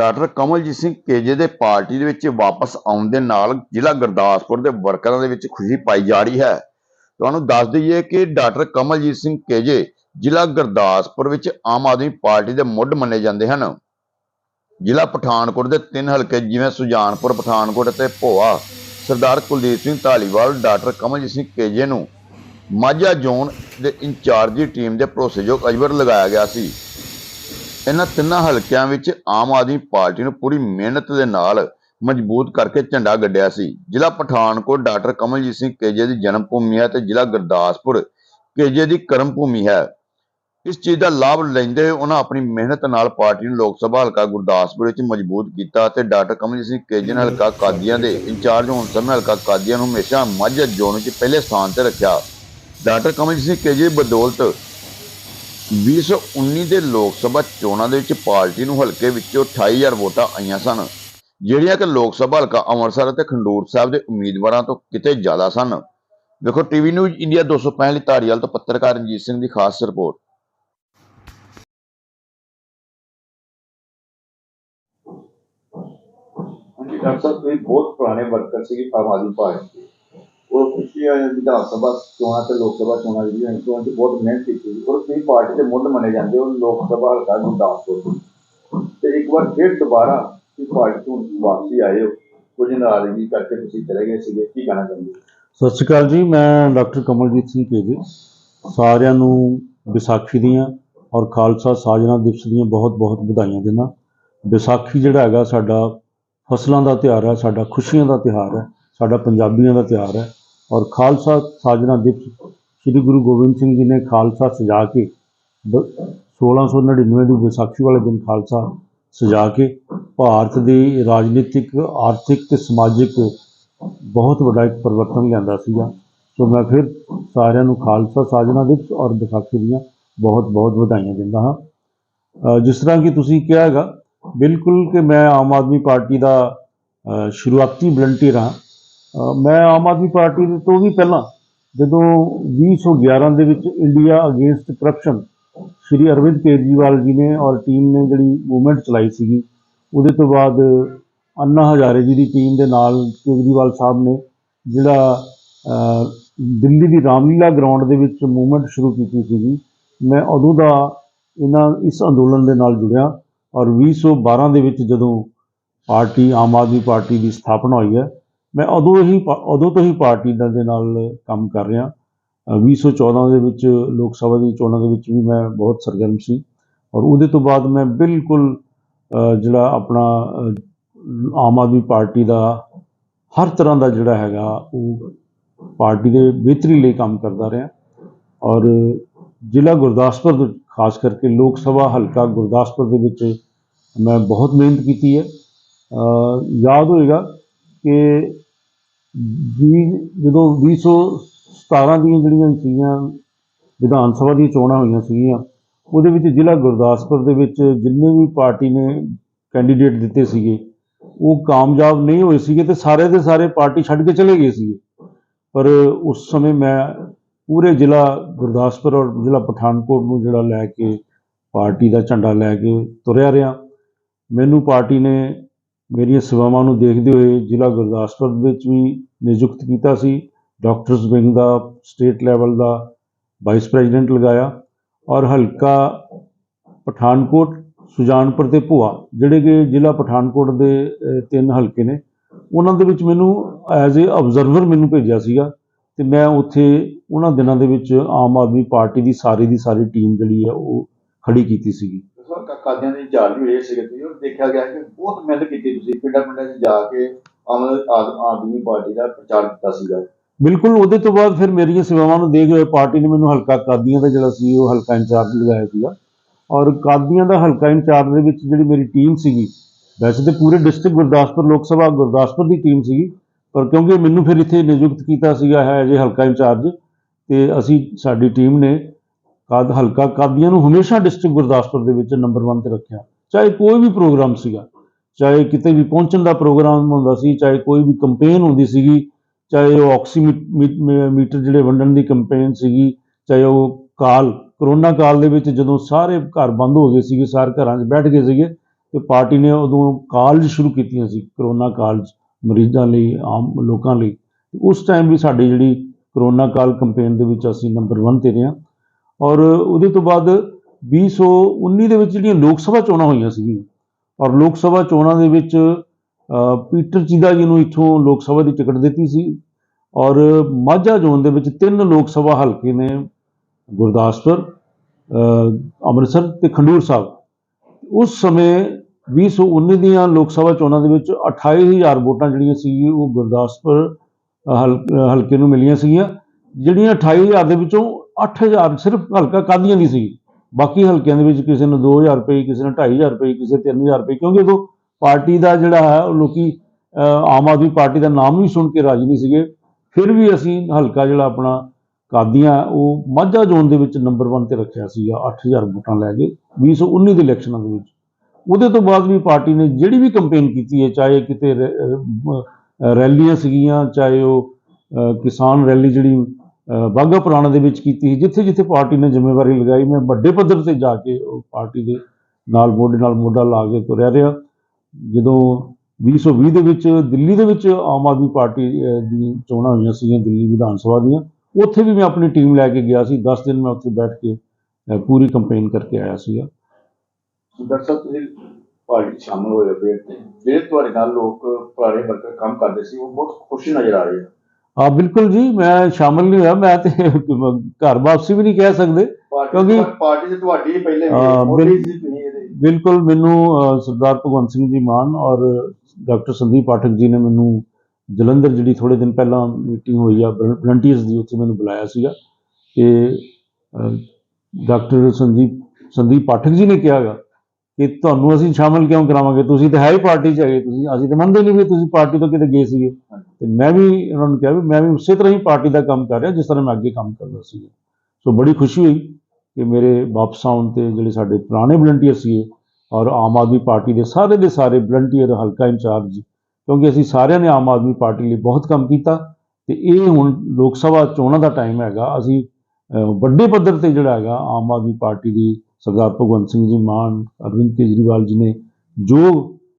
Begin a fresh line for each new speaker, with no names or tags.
Doctor Kamaljit Singh ਕੇਜੇ ਦੇ party ਦੇ ਵਿੱਚ ਵਾਪਸ ਆਉਣ ਦੇ ਨਾਲ ਜ਼ਿਲ੍ਹਾ ਗੁਰਦਾਸਪੁਰ ਦੇ ਵਰਕਰਾਂ ਦੇ ਵਿੱਚ ਖੁਸ਼ੀ ਪਾਈ ਜਾ ਰਹੀ ਹੈ। ਤੁਹਾਨੂੰ ਦੱਸ ਦਈਏ ਕਿ ਡਾਕਟਰ ਕਮਲਜੀਤ ਸਿੰਘ ਕੇਜੇ ਜ਼ਿਲ੍ਹਾ ਗੁਰਦਾਸਪੁਰ ਵਿੱਚ ਆਮ ਆਦਮੀ ਪਾਰਟੀ ਦੇ ਮੁੱਢ ਮੰਨੇ ਜਾਂਦੇ ਹਨ। ਜ਼ਿਲ੍ਹਾ ਪਠਾਨਕੋਟ ਦੇ ਤਿੰਨ ਹਲਕੇ ਜਿਵੇਂ ਸੁਜਾਨਪੁਰ, ਪਠਾਨਕੋਟ ਅਤੇ Bhoa. Sardar Kuldeep Singh Dhaliwal doctor Kamaljit Singh K J Majha zone ਦੇ ਇੰਚਾਰਜੀ ਟੀਮ ਦੇ ਭਰੋਸੇਯੋਗ ਅਜਬਰ ਲਗਾਇਆ ਗਿਆ ਸੀ। ਇਹਨਾਂ ਤਿੰਨਾਂ ਹਲਕਿਆਂ ਵਿੱਚ ਆਮ ਆਦਮੀ ਪਾਰਟੀ ਨੂੰ ਪੂਰੀ ਮਿਹਨਤ ਦੇ ਨਾਲ ਮਜ਼ਬੂਤ ਕਰਕੇ ਝੰਡਾ ਗੱਡਿਆ ਸੀ। ਜ਼ਿਲ੍ਹਾ Pathankot doctor Kamaljit Singh K J ਜਨਮ ਭੂਮੀ ਹੈ ਤੇ ਜ਼ਿਲ੍ਹਾ ਗੁਰਦਾਸਪੁਰ ਕੇਜੇ ਦੀ ਕਰਮ ਭੂਮੀ ਹੈ। ਇਸ ਚੀਜ਼ ਦਾ ਲਾਭ ਲੈਂਦੇ ਹੋਏ ਉਹਨਾਂ ਆਪਣੀ ਮਿਹਨਤ ਨਾਲ ਪਾਰਟੀ ਨੂੰ ਲੋਕ ਸਭਾ ਹਲਕਾ ਗੁਰਦਾਸਪੁਰ ਵਿੱਚ ਮਜ਼ਬੂਤ ਕੀਤਾ ਤੇ ਡਾਕਟਰ ਕਮਲਜੀਤ ਸਿੰਘ ਕੇਜੇ ਨੇ ਹਲਕਾ ਕਾਦੀਆਂ ਦੇ ਇੰਚਾਰਜ ਹੋਣ ਸਮੇਂ ਹਲਕਾ ਕਾਦੀਆਂ ਨੂੰ ਹਮੇਸ਼ਾ ਮਾਝਾ ਜ਼ੋਨ ਵਿੱਚ ਪਹਿਲੇ ਸਥਾਨ ਤੇ ਰੱਖਿਆ। ਡਾਕਟਰ ਕਮਲਜੀਤ ਸਿੰਘ ਕੇਜੇ ਬਦੌਲਤ 2019 ਦੇ ਲੋਕ ਸਭਾ ਚੋਣਾਂ ਦੇ ਵਿੱਚ ਪਾਰਟੀ ਨੂੰ ਹਲਕੇ ਵਿੱਚੋਂ 28000 ਵੋਟਾਂ ਆਈਆਂ ਸਨ। ਜਿਹੜੀਆਂ ਕਿ ਲੋਕ ਸਭਾ ਹਲਕਾ ਅੰਮ੍ਰਿਤਸਰ ਅਤੇ ਖੰਡੂਰ ਸਾਹਿਬ ਦੇ ਉਮੀਦਵਾਰਾਂ ਤੋਂ ਕਿਤੇ ਜ਼ਿਆਦਾ ਸਨ। ਵੇਖੋ ਟੀਵੀ ਨਿਊਜ਼ ਇੰਡੀਆ 265 ਲਈ ਧਾਰੀਵਾਲ ਤੋਂ ਪੱਤਰਕਾਰ ਰਣਜੀਤ ਸਿੰਘ ਦੀ ਖਾਸ ਰਿਪੋਰਟ।
ਡਾਕਟਰ ਸਾਹਿਬ, ਤੁਸੀਂ ਬਹੁਤ ਪੁਰਾਣੇ ਵਰਕਰ ਸੀਗੇ ਆਮ ਆਦਮੀ ਪਾਰਟੀ ਉਹ ਪਿਛਲੀਆਂ ਵਿਧਾਨ ਸਭਾ ਚੋਣਾਂ ਤੇ ਲੋਕ ਸਭਾ ਚੋਣਾਂ ਜਿਹੜੀਆਂ ਹੋਈਆਂ ਉਹਨਾਂ 'ਚ ਬਹੁਤ ਮਿਹਨਤ ਕੀਤੀ ਔਰ ਤੁਸੀਂ ਪਾਰਟੀ ਦੇ ਮੁੱਢ ਮੰਨੇ ਜਾਂਦੇ ਹੋ ਲੋਕ ਸਭਾ ਹਲਕਾ ਗੁਰਦਾਸਪੁਰ ਤੋਂ ਤੇ ਇੱਕ ਵਾਰ ਫਿਰ ਦੁਬਾਰਾ ਤੁਸੀਂ ਪਾਰਟੀ ਤੋਂ ਵਾਪਸੀ ਆਏ ਹੋ? ਕੁਝ ਨਾਰਾਜ਼ਗੀ ਕਰਕੇ ਤੁਸੀਂ ਚਲੇ ਗਏ ਸੀਗੇ, ਕੀ ਕਹਿਣਾ ਚਾਹੁੰਦੇ ਹੋ?
ਸਤਿ ਸ਼੍ਰੀ ਅਕਾਲ ਜੀ, ਮੈਂ ਡਾਕਟਰ ਕਮਲਜੀਤ ਸਿੰਘ ਕੇਜੇ ਸਾਰਿਆਂ ਨੂੰ ਵਿਸਾਖੀ ਦੀਆਂ ਔਰ ਖਾਲਸਾ ਸਾਜਨਾ ਦਿਵਸ ਦੀਆਂ ਬਹੁਤ-ਬਹੁਤ ਵਧਾਈਆਂ ਦਿੰਦਾ। ਵਿਸਾਖੀ ਜਿਹੜਾ ਹੈਗਾ ਸਾਡਾ ਫਸਲਾਂ ਦਾ ਤਿਉਹਾਰ ਹੈ, ਸਾਡਾ ਖੁਸ਼ੀਆਂ ਦਾ ਤਿਉਹਾਰ ਹੈ, ਸਾਡਾ ਪੰਜਾਬੀਆਂ ਦਾ ਤਿਉਹਾਰ ਹੈ। ਔਰ ਖਾਲਸਾ ਸਾਜਨਾ ਦਿਵਸ ਸ੍ਰੀ ਗੁਰੂ ਗੋਬਿੰਦ ਸਿੰਘ ਜੀ ਨੇ ਖਾਲਸਾ ਸਜਾ ਕੇ ਦ- 1699 ਦੀ ਵਿਸਾਖੀ ਵਾਲੇ ਦਿਨ ਖਾਲਸਾ ਸਜਾ ਕੇ ਭਾਰਤ ਦੀ ਰਾਜਨੀਤਿਕ, ਆਰਥਿਕ ਤੇ ਸਮਾਜਿਕ ਬਹੁਤ ਵੱਡਾ ਇੱਕ ਪਰਿਵਰਤਨ ਲਿਆਂਦਾ ਸੀਗਾ। ਸੋ ਮੈਂ ਫਿਰ ਸਾਰਿਆਂ ਨੂੰ ਖਾਲਸਾ ਸਾਜਨਾ ਦਿਵਸ ਔਰ ਵਿਸਾਖੀ ਦੀਆਂ ਬਹੁਤ ਬਹੁਤ ਵਧਾਈਆਂ ਦਿੰਦਾ ਹਾਂ। ਜਿਸ ਤਰ੍ਹਾਂ ਕਿ ਤੁਸੀਂ ਕਿਹਾ ਹੈਗਾ, ਬਿਲਕੁਲ ਕਿ ਮੈਂ ਆਮ ਆਦਮੀ ਪਾਰਟੀ ਦਾ ਸ਼ੁਰੂਆਤੀ ਵਲੰਟੀਅਰ ਹਾਂ। ਮੈਂ ਆਮ ਆਦਮੀ ਪਾਰਟੀ ਦੇ ਤੋਂ ਵੀ ਪਹਿਲਾਂ ਜਦੋਂ 2011 ਦੇ ਵਿੱਚ India against corruption Shri Arvind Kejriwal ji ਨੇ ਔਰ ਟੀਮ ਨੇ ਜਿਹੜੀ ਮੂਵਮੈਂਟ ਚਲਾਈ ਸੀਗੀ, ਉਹਦੇ ਤੋਂ ਬਾਅਦ ਅੰਨਾ ਹਜ਼ਾਰੇ ਜੀ ਦੀ ਟੀਮ ਦੇ ਨਾਲ ਕੇਜਰੀਵਾਲ ਸਾਹਿਬ ਨੇ ਜਿਹੜਾ ਦਿੱਲੀ ਦੀ ਰਾਮਲੀਲਾ ਗਰਾਊਂਡ ਦੇ ਵਿੱਚ ਮੂਵਮੈਂਟ ਸ਼ੁਰੂ ਕੀਤੀ ਸੀਗੀ, ਮੈਂ ਉਦੋਂ ਦਾ ਇਹਨਾਂ ਇਸ ਅੰਦੋਲਨ ਦੇ ਨਾਲ ਜੁੜਿਆ ਔਰ 2012 ਦੇ ਵਿੱਚ ਜਦੋਂ ਪਾਰਟੀ, ਆਮ ਆਦਮੀ ਪਾਰਟੀ ਦੀ ਸਥਾਪਨਾ ਹੋਈ ਹੈ ਮੈਂ ਉਦੋਂ ਹੀ ਪਾ- ਉਦੋਂ ਤੋਂ ਹੀ ਪਾਰਟੀ ਨਾਲ ਦੇ ਨਾਲ ਕੰਮ ਕਰ ਰਿਹਾ। ਅ, 2014 ਦੇ ਵਿੱਚ ਲੋਕ ਸਭਾ ਦੀ ਚੋਣਾਂ ਦੇ ਵਿੱਚ ਵੀ ਮੈਂ ਬਹੁਤ ਸਰਗਰਮ ਸੀ ਔਰ ਉਹਦੇ ਤੋਂ ਬਾਅਦ ਮੈਂ ਬਿਲਕੁਲ ਜਿਹੜਾ ਆਪਣਾ ਆਮ ਆਦਮੀ ਪਾਰਟੀ ਦਾ ਹਰ ਤਰ੍ਹਾਂ ਦਾ ਜਿਹੜਾ ਹੈਗਾ ਉਹ ਪਾਰਟੀ ਦੇ ਬਿਹਤਰੀ ਲਈ ਕੰਮ ਕਰਦਾ ਰਿਹਾ ਔਰ ਜ਼ਿਲ੍ਹਾ ਗੁਰਦਾਸਪੁਰ ਖਾਸ ਕਰਕੇ ਲੋਕ ਸਭਾ ਹਲਕਾ ਗੁਰਦਾਸਪੁਰ ਦੇ ਵਿੱਚ ਮੈਂ ਬਹੁਤ ਮਿਹਨਤ ਕੀਤੀ ਹੈ। ਯਾਦ ਹੋਏਗਾ ਕਿ ਵੀਹ, ਜਦੋਂ 2017 ਦੀਆਂ ਜਿਹੜੀਆਂ ਸੀਗੀਆਂ ਵਿਧਾਨ ਸਭਾ ਦੀਆਂ ਚੋਣਾਂ ਹੋਈਆਂ ਸੀਗੀਆਂ, ਉਹਦੇ ਵਿੱਚ ਜ਼ਿਲ੍ਹਾ ਗੁਰਦਾਸਪੁਰ ਦੇ ਵਿੱਚ ਜਿੰਨੇ ਵੀ ਪਾਰਟੀ ਨੇ ਕੈਂਡੀਡੇਟ ਦਿੱਤੇ ਸੀਗੇ, ਉਹ ਕਾਮਯਾਬ ਨਹੀਂ ਹੋਏ ਸੀਗੇ ਤੇ ਸਾਰੇ ਦੇ ਸਾਰੇ ਪਾਰਟੀ ਛੱਡ ਕੇ ਚਲੇ ਗਏ ਸੀਗੇ। ਪਰ ਉਸ ਸਮੇਂ ਮੈਂ ਪੂਰੇ ਜ਼ਿਲ੍ਹਾ ਗੁਰਦਾਸਪੁਰ ਔਰ ਜ਼ਿਲ੍ਹਾ ਪਠਾਨਕੋਟ ਨੂੰ ਜਿਹੜਾ ਲੈ ਕੇ ਪਾਰਟੀ ਦਾ ਝੰਡਾ ਲੈ ਕੇ ਤੁਰਿਆ ਰਿਹਾ। ਮੈਨੂੰ ਪਾਰਟੀ ਨੇ ਮੇਰੀਆਂ ਸੇਵਾਵਾਂ ਨੂੰ ਦੇਖਦੇ ਹੋਏ ਜ਼ਿਲ੍ਹਾ ਗੁਰਦਾਸਪੁਰ ਵਿੱਚ ਵੀ ਨਿਯੁਕਤ ਕੀਤਾ ਸੀ। ਡਾਕਟਰਸ ਵਿੰਗ ਦਾ, ਸਟੇਟ ਲੈਵਲ ਦਾ ਵਾਈਸ ਪ੍ਰੈਜ਼ੀਡੈਂਟ ਲਗਾਇਆ ਔਰ ਹਲਕਾ ਪਠਾਨਕੋਟ, ਸੁਜਾਨਪੁਰ ਤੇ ਭੂਆ, ਜਿਹੜੇ ਕਿ ਜ਼ਿਲ੍ਹਾ ਪਠਾਨਕੋਟ ਦੇ ਤਿੰਨ ਹਲਕੇ ਨੇ, ਉਹਨਾਂ ਦੇ ਵਿੱਚ ਮੈਨੂੰ ਐਜ਼ ਅ ਆਬਜ਼ਰਵਰ ਮੈਨੂੰ ਭੇਜਿਆ ਸੀਗਾ ਤੇ ਮੈਂ ਉੱਥੇ ਉਹਨਾਂ ਦਿਨਾਂ ਦੇ ਵਿੱਚ ਆਮ ਆਦਮੀ ਪਾਰਟੀ ਦੀ ਸਾਰੀ ਦੀ ਸਾਰੀ ਟੀਮ ਜਿਹੜੀ ਹੈ ਉਹ ਖੜੀ ਕੀਤੀ ਸੀਗੀ।
ਸਰ ਦੇ ਇੰਚਾਰਜ ਵੀ ਰਹੇ ਸੀਗੇ ਤੁਸੀਂ ਉਹ ਦੇਖਿਆ ਗਿਆ ਕਿ ਬਹੁਤ ਮਿਹਨਤ ਕੀਤੀ ਤੁਸੀਂ, ਪਿੰਡਾਂ ਪਿੰਡਾਂ 'ਚ ਜਾ ਕੇ ਆਮ ਆਦਮੀ ਪਾਰਟੀ ਦਾ ਪ੍ਰਚਾਰ ਕੀਤਾ ਸੀਗਾ।
ਬਿਲਕੁਲ, ਉਹਦੇ ਤੋਂ ਬਾਅਦ ਫਿਰ ਮੇਰੀਆਂ ਸੇਵਾਵਾਂ ਨੂੰ ਦੇਖਦੇ ਹੋਏ ਪਾਰਟੀ ਨੇ ਮੈਨੂੰ ਹਲਕਾ ਕਾਦੀਆਂ ਦਾ ਜਿਹੜਾ ਸੀ, ਉਹ ਹਲਕਾ ਇੰਚਾਰਜ ਲਗਾਇਆ ਸੀਗਾ। ਔਰ ਕਾਦੀਆਂ ਦਾ ਹਲਕਾ ਇੰਚਾਰਜ ਦੇ ਵਿੱਚ ਜਿਹੜੀ ਮੇਰੀ ਟੀਮ ਸੀਗੀ, ਵੈਸੇ ਤੇ ਪੂਰੇ ਡਿਸਟ੍ਰਿਕਟ ਗੁਰਦਾਸਪੁਰ, ਲੋਕ ਸਭਾ ਗੁਰਦਾਸਪੁਰ ਦੀ ਟੀਮ ਸੀਗੀ, ਪਰ ਕਿਉਂਕਿ ਮੈਨੂੰ ਫਿਰ ਇੱਥੇ ਨਿਯੁਕਤ ਕੀਤਾ ਸੀਗਾ ਹੈ ਜੇ ਹਲਕਾ ਇੰਚਾਰਜ ਤੇ ਅਸੀਂ ਸਾਡੀ ਟੀਮ ਨੇ ਕਾਦ ਹਲਕਾ ਕਾਦੀਆਂ ਨੂੰ ਹਮੇਸ਼ਾ ਡਿਸਟ੍ਰਿਕਟ ਗੁਰਦਾਸਪੁਰ ਦੇ ਵਿੱਚ ਨੰਬਰ 1 ਤੇ ਰੱਖਿਆ। ਚਾਹੇ ਕੋਈ ਵੀ ਪ੍ਰੋਗਰਾਮ ਸੀਗਾ, ਚਾਹੇ ਕਿਤੇ ਵੀ ਪਹੁੰਚਣ ਦਾ ਪ੍ਰੋਗਰਾਮ ਹੁੰਦਾ ਸੀ, ਚਾਹੇ ਕੋਈ ਵੀ ਕੰਪੇਨ ਹੁੰਦੀ ਸੀਗੀ, ਚਾਹੇ ਉਹ ਆਕਸੀਮੀਟਰ ਜਿਹੜੇ ਵੰਡਣ ਦੀ ਕੰਪੇਨ ਸੀਗੀ, ਚਾਹੇ ਉਹ ਕਾਲ, ਕਰੋਨਾ ਕਾਲ ਦੇ ਵਿੱਚ ਜਦੋਂ ਸਾਰੇ ਘਰ ਬੰਦ ਹੋ ਗਏ ਸੀਗੇ, ਸਾਰੇ ਘਰਾਂ 'ਚ ਬੈਠ ਗਏ ਸੀਗੇ, ਤੇ ਪਾਰਟੀ ਨੇ ਉਦੋਂ ਕਾਲਜ ਸ਼ੁਰੂ ਕੀਤੀਆਂ ਸੀ, ਕਰੋਨਾ ਕਾਲਜ ਮਰੀਜ਼ਾਂ ਲਈ, ਆਮ ਲੋਕਾਂ ਲਈ। ਉਸ ਟਾਈਮ ਵੀ ਸਾਡੀ ਜਿਹੜੀ ਕਰੋਨਾ ਕਾਲ ਕੰਪੇਨ ਦੇ ਵਿੱਚ ਅਸੀਂ ਨੰਬਰ 1 ਤੇ ਰਹੇ ਹਾਂ। ਔਰ ਉਹਦੇ ਤੋਂ ਬਾਅਦ 2019 ਦੇ ਵਿੱਚ ਜਿਹੜੀਆਂ ਲੋਕ ਸਭਾ ਚੋਣਾਂ ਹੋਈਆਂ ਸੀਗੀਆਂ, ਔਰ ਲੋਕ ਸਭਾ ਚੋਣਾਂ ਦੇ ਵਿੱਚ ਪੀਟਰ ਚੀਦਾ ਜੀ ਨੂੰ ਇੱਥੋਂ ਲੋਕ ਸਭਾ ਦੀ ਟਿਕਟ ਦਿੱਤੀ ਸੀ, ਔਰ ਮਾਝਾ ਜ਼ੋਨ ਦੇ ਵਿੱਚ ਤਿੰਨ ਲੋਕ ਸਭਾ ਹਲਕੇ ਨੇ, ਗੁਰਦਾਸਪੁਰ ਅੰਮ੍ਰਿਤਸਰ ਤੇ ਖੰਡੂਰ ਸਾਹਿਬ। ਉਸ ਸਮੇਂ 2019 ਦੀਆਂ ਲੋਕ ਸਭਾ ਚੋਣਾਂ ਦੇ ਵਿੱਚ 28000 ਵੋਟਾਂ ਜਿਹੜੀਆਂ ਸੀ, ਉਹ ਗੁਰਦਾਸਪੁਰ ਹਲ- ਹਲਕੇ ਨੂੰ ਮਿਲੀਆਂ ਸੀਗੀਆਂ, ਜਿਹੜੀਆਂ 28000 ਦੇ ਵਿੱਚੋਂ 8000 ਸਿਰਫ ਹਲਕਾ ਕਾਦੀਆਂ ਦੀ ਸੀ। ਬਾਕੀ ਹਲਕਿਆਂ ਦੇ ਵਿੱਚ ਕਿਸੇ ਨੂੰ 2000 ਰੁਪਏ, ਕਿਸੇ ਨੂੰ 2500 ਰੁਪਏ, ਕਿਸੇ 3000 ਰੁਪਏ, ਕਿਉਂਕਿ ਉਦੋਂ ਪਾਰਟੀ ਦਾ ਜਿਹੜਾ ਹੈ, ਉਹ ਲੋਕੀ ਆਮ ਆਦਮੀ ਪਾਰਟੀ ਦਾ ਨਾਮ ਵੀ ਸੁਣ ਕੇ ਰਾਜੀ ਨਹੀਂ ਸੀਗੇ। ਫਿਰ ਵੀ ਅਸੀਂ ਹਲਕਾ ਜਿਹੜਾ ਆਪਣਾ ਕਾਦੀਆਂ, ਉਹ ਮਾਝਾ ਜ਼ੋਨ ਦੇ ਵਿੱਚ ਨੰਬਰ 1 ਤੇ ਰੱਖਿਆ ਸੀਗਾ 8000 ਵੋਟਾਂ ਲੈ ਕੇ 2019 ਦੇ ਇਲੈਕਸ਼ਨਾਂ ਦੇ ਵਿੱਚ। ਉਹਦੇ ਤੋਂ ਬਾਅਦ ਵੀ ਪਾਰਟੀ ਨੇ ਜਿਹੜੀ ਵੀ ਕੰਪੇਨ ਕੀਤੀ ਹੈ, ਚਾਹੇ ਕਿਤੇ ਰੈਲੀਆਂ ਸੀਗੀਆਂ, ਚਾਹੇ ਉਹ ਕਿਸਾਨ ਰੈਲੀ ਜਿਹੜੀ ਅਹ ਪੁਰਾਣਾ ਦੇ ਵਿੱਚ ਕੀਤੀ ਸੀ, ਜਿੱਥੇ ਜਿੱਥੇ ਪਾਰਟੀ ਨੇ ਜ਼ਿੰਮੇਵਾਰੀ ਲਗਾਈ, ਮੈਂ ਵੱਡੇ ਪੱਧਰ ਤੇ ਜਾ ਕੇ ਉਹ ਪਾਰਟੀ ਦੇ ਨਾਲ ਮੋਢੇ ਨਾਲ ਮੋਢਾ ਲਾ ਕੇ ਤੁਰਿਆ ਰਿਹਾ। ਜਦੋਂ 2020 ਦੇ ਵਿੱਚ ਦਿੱਲੀ ਦੇ ਵਿੱਚ ਆਮ ਆਦਮੀ ਪਾਰਟੀ ਦੀ ਚੋਣਾਂ ਹੋਈਆਂ ਸੀਗੀਆਂ ਦਿੱਲੀ ਵਿਧਾਨ ਸਭਾ ਦੀਆਂ, ਉੱਥੇ ਵੀ ਮੈਂ ਆਪਣੀ ਟੀਮ ਲੈ ਕੇ ਗਿਆ ਸੀ। 10 ਦਿਨ ਮੈਂ ਉੱਥੇ ਬੈਠ ਕੇ ਪੂਰੀ ਕੰਪੇਨ ਕਰਕੇ ਆਇਆ ਸੀਗਾ।
ਡਾਕਟਰ ਸਾਹਿਬ ਤੁਸੀਂ ਪਾਰਟੀ 'ਚ ਸ਼ਾਮਲ ਹੋਏ ਹੋ, ਫਿਰ ਜਿਹੜੇ ਤੁਹਾਡੇ ਨਾਲ ਲੋਕ ਪੁਰਾਣੇ ਵਰਕਰ ਕੰਮ ਕਰਦੇ ਸੀ, ਉਹ ਬਹੁਤ ਖੁਸ਼ ਨਜ਼ਰ ਆ ਰਹੇ ਆ।
ਆ ਬਿਲਕੁਲ ਜੀ ਮੈਂ ਸ਼ਾਮਲ ਨਹੀਂ ਹੋਇਆ ਮੈਂ ਤੇ ਘਰ ਵਾਪਸੀ ਵੀ ਨਹੀਂ ਕਹਿ ਸਕਦੇ ਕਿਉਂਕਿ-
ਪਾਰਟੀ ਤੁਹਾਡੀ ਹੀ ਪਹਿਲੇ
ਹਾਂ, ਬਿਲਕੁਲ ਮੈਨੂੰ ਸਰਦਾਰ ਭਗਵੰਤ ਸਿੰਘ ਜੀ ਮਾਨ ਔਰ ਡਾਕਟਰ ਸੰਦੀਪ ਪਾਠਕ ਜੀ ਨੇ ਮੈਨੂੰ ਜਲੰਧਰ ਜਿਹੜੀ ਥੋੜੇ ਦਿਨ ਪਹਿਲਾਂ ਮੀਟਿੰਗ ਹੋਈ ਆ ਵਲੰਟੀਅਰਸ ਦੀ ਉੱਥੇ ਮੈਨੂੰ ਬੁਲਾਇਆ ਸੀਗਾ। ਅ, ਡਾਕਟਰ ਸੰਦੀਪ ਸੰਦੀਪ ਪਾਠਕ ਜੀ ਨੇ ਕਿਹਾਗਾ ਕਿ ਤੁਹਾਨੂੰ ਅਸੀਂ ਸ਼ਾਮਲ ਕਿਉਂ ਕਰਾਵਾਂਗੇ? ਤੁਸੀਂ ਤਾਂ ਹੈ ਹੀ ਪਾਰਟੀ 'ਚ ਹੈਗੇ ਤੁਸੀਂ ਅਸੀਂ ਤਾਂ ਮੰਨਦੇ ਨਹੀਂ ਵੀ ਤੁਸੀਂ ਪਾਰਟੀ ਤੋਂ ਕਿਤੇ ਗਏ ਸੀਗੇ। ਤੇ ਮੈਂ ਵੀ ਉਹਨਾਂ ਨੂੰ ਕਿਹਾ ਵੀ ਮੈਂ ਵੀ ਉਸੇ ਤਰ੍ਹਾਂ ਹੀ ਪਾਰਟੀ ਦਾ ਕੰਮ ਕਰ ਰਿਹਾ, ਜਿਸ ਤਰ੍ਹਾਂ ਮੈਂ ਅੱਗੇ ਕੰਮ ਕਰਦਾ ਸੀ। ਸੋ ਬੜੀ ਖੁਸ਼ੀ ਹੋਈ ਕਿ ਮੇਰੇ ਵਾਪਸ ਆਉਣ ਤੇ ਜਿਹੜੇ ਸਾਡੇ ਪੁਰਾਣੇ ਵਲੰਟੀਅਰ ਸੀਗੇ ਔਰ ਆਮ ਆਦਮੀ ਪਾਰਟੀ ਦੇ ਸਾਰੇ ਦੇ ਸਾਰੇ ਵਲੰਟੀਅਰ ਹਲਕਾ ਇੰਚਾਰਜ, ਕਿਉਂਕਿ ਅਸੀਂ ਸਾਰਿਆਂ ਨੇ ਆਮ ਆਦਮੀ ਪਾਰਟੀ ਲਈ ਬਹੁਤ ਕੰਮ ਕੀਤਾ ਤੇ ਇਹ ਹੁਣ ਲੋਕ ਸਭਾ ਚੋਣਾਂ ਦਾ ਟਾਈਮ ਹੈਗਾ। ਅਸੀਂ ਵੱਡੇ ਪੱਧਰ ਤੇ ਜਿਹੜਾ ਹੈਗਾ ਆਮ ਆਦਮੀ ਪਾਰਟੀ ਦੀ ਸਰਦਾਰ ਭਗਵੰਤ ਸਿੰਘ ਜੀ ਮਾਨ, ਅਰਵਿੰਦ ਕੇਜਰੀਵਾਲ ਜੀ ਨੇ ਜੋ